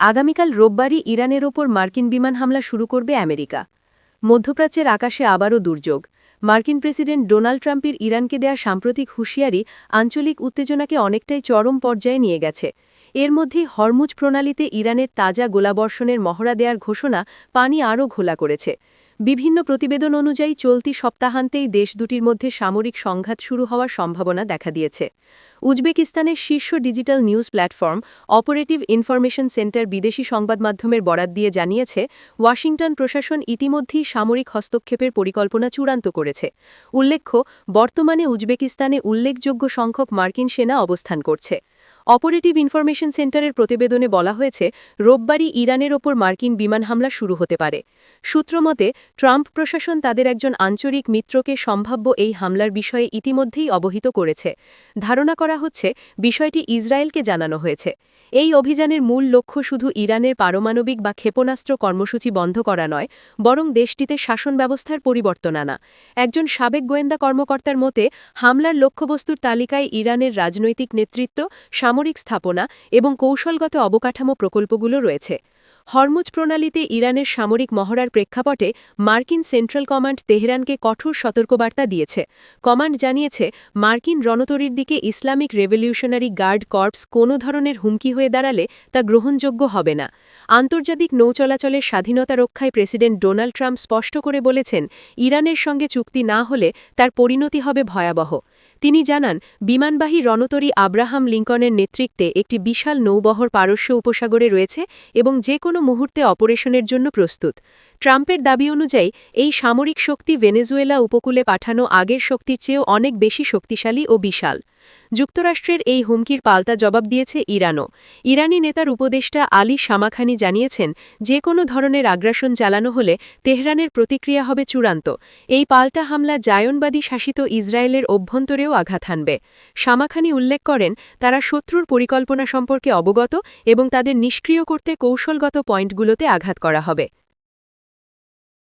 আগামীকাল রোববারই ইরানের ওপর মার্কিন বিমান হামলা শুরু করবে আমেরিকা। মধ্যপ্রাচ্যের আকাশে আবারও দুর্যোগ। মার্কিন প্রেসিডেন্ট ডোনাল্ড ট্রাম্পের ইরানকে দেয়া সাম্প্রতিক হুঁশিয়ারি আঞ্চলিক উত্তেজনাকে অনেকটাই চরম পর্যায়ে নিয়ে গেছে। এর মধ্যেই হরমুজ প্রণালীতে ইরানের তাজা গোলাবর্ষণের মহড়া দেয়ার ঘোষণা পানি আরও ঘোলা করেছে। বিভিন্ন প্রতিবেদন অনুযায়ী চলতি সপ্তাহান্তেই দেশ দুটির মধ্যে সামরিক সংঘাত শুরু হওয়ার সম্ভাবনা দেখা দিয়েছে। উজবেকিস্তানের শীর্ষ digital news platform operative information centre বিদেশি সংবাদ মাধ্যমের বরাত দিয়ে জানিয়েছে, ওয়াশিংটন প্রশাসন ইতিমধ্যেই সামরিক হস্তক্ষেপের পরিকল্পনা চূড়ান্ত করেছে। উল্লেখ্য, বর্তমানে উজবেকিস্তানে উল্লেখযোগ্য সংখ্যক মার্কিন সেনা অবস্থান করছে। অপারেটিভ ইনফরমেশন সেন্টারের প্রতিবেদনে বলা হয়েছে, রোববারই ইরানের ওপর মার্কিন বিমান হামলা শুরু হতে পারে। সূত্রমতে ট্রাম্প প্রশাসন তাদের একজন আঞ্চলিক মিত্রকে সম্ভাব্য এই হামলার বিষয়ে ইতিমধ্যেই অবহিত করেছে। ধারণা করা হচ্ছে, বিষয়টি ইসরায়েলকে জানানো হয়েছে। এই অভিযানের মূল লক্ষ্য শুধু ইরানের পারমাণবিক বা ক্ষেপণাস্ত্র কর্মসূচি বন্ধ করা নয়, বরং দেশটিতে শাসন ব্যবস্থার পরিবর্তন আনা। একজন সাবেক গোয়েন্দা কর্মকর্তার মতে, হামলার লক্ষ্যবস্তুর তালিকায় ইরানের রাজনৈতিক নেতৃত্ব সামরিক স্থাপনা এবং কৌশলগত অবকাঠামো প্রকল্পগুলো রয়েছে। হরমুজ প্রণালীতে ইরানের সামরিক মহড়ার প্রেক্ষাপটে মার্কিন সেন্ট্রাল কমান্ড তেহরানকে কঠোর সতর্কবার্তা দিয়েছে। কমান্ড জানিয়েছে, মার্কিন রণতরীর দিকে ইসলামিক রেভলিউশনারি গার্ড কর্পস কোনো ধরনের হুমকি হয়ে দাঁড়ালে তা গ্রহণযোগ্য হবে না। আন্তর্জাতিক নৌ চলাচলের স্বাধীনতা রক্ষায় প্রেসিডেন্ট ডোনাল্ড ট্রাম্প স্পষ্ট করে বলেছেন, ইরানের সঙ্গে চুক্তি না হলে তার পরিণতি হবে ভয়াবহ। তিনি জানান, বিমানবাহী রণতরী আব্রাহাম লিঙ্কনের নেতৃত্বে একটি বিশাল নৌবহর পারস্য উপসাগরে রয়েছে এবং যে কোনো মুহূর্তে অপারেশনের জন্য প্রস্তুত। ট্রাম্পের দাবি অনুযায়ী, এই সামরিক শক্তি ভেনেজুয়েলা উপকূলে পাঠানো আগের শক্তির চেয়েও অনেক বেশি শক্তিশালী ও বিশাল। যুক্তরাষ্ট্রের এই হুমকির পাল্টা জবাব দিয়েছে ইরানও। ইরানি নেতার উপদেষ্টা আলী শামাখানি জানিয়েছেন যে কোনো ধরনের আগ্রাসন চালানো হলে তেহরানের প্রতিক্রিয়া হবে চূড়ান্ত। এই পাল্টা হামলা জায়নবাদী শাসিত ইসরায়েলের অভ্যন্তরেও আঘাত হানবে। শামাখানি উল্লেখ করেন, তারা শত্রুর পরিকল্পনা সম্পর্কে অবগত এবং তাদের নিষ্ক্রিয় করতে কৌশলগত পয়েন্টগুলোতে আঘাত করা হবে।